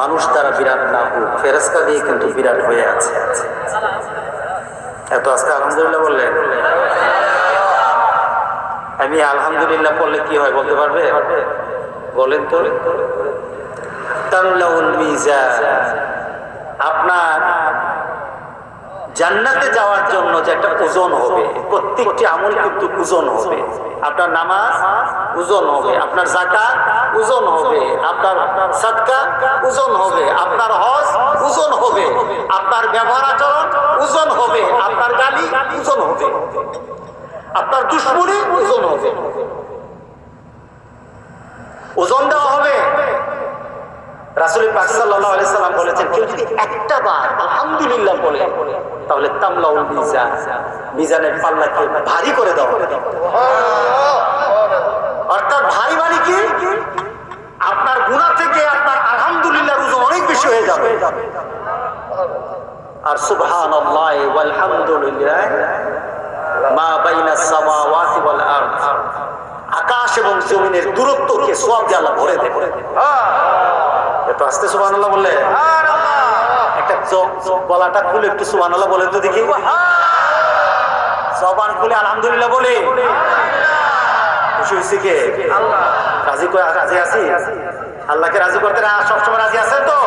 মানুষ তারা বিরাট না হোক ফেরেস্তা দিয়ে কিন্তু বিরাট হয়ে আছে। এত আজকে আলহামদুলিল্লাহ বললেন? আমি আলহামদুলিল্লাহ বললে কি হয় বলতে পারবে? বলেন তো। আপনার জান্নাতে যাওয়ার জন্য যে একটা ওজন হবে, প্রত্যেকটি আমল কিন্তু ওজন হবে। আপনার নামাজ ওজন হবে, আপনার জাকাত ওজন হবে, আপনার সাদকা ওজন হবে, আপনার হজ ওজন হবে, আপনার ব্যবহার আচরণ ওজন হবে, আপনার গালি ওজন হবে, আপনার দুশ্মনী ওজন হবে। ওজন দেওয়া হবে রাসুল পাক আলাইহি বলেছেন, কেউ যদি একটা বার আলহামদুলিল্লাহ বলে, তাহলে তামলাউল মিজান, মিজানের পাল্লাকে ভারী করে দাও। অর্থাৎ ভারী মানে কি? আপনার গুনাহ থেকে আপনার আলহামদুলিল্লাহ ওজন অনেক বেশি হয়ে যাবে। আর সুবহানাল্লাহ ওয়াল হামদুলিল্লাহ মা বাইনাস সামাওয়াতি ওয়াল আরদ। আকাশ এবং জমিনের দূরত্বকে সব দিয়ে আল্লাহ ভরে দেবে এত আস্তে সুবহানাল্লাহ বললে? একটা গলাটা খুলে একটু সুবহানাল্লাহ বলেন তো দেখি। জবান খুলে আলহামদুলিল্লাহ বলে। খুশি হয়েছি কে? রাজি রাজি আছি? আল্লাহকে রাজি করতে সবসময় রাজি আছেন তো।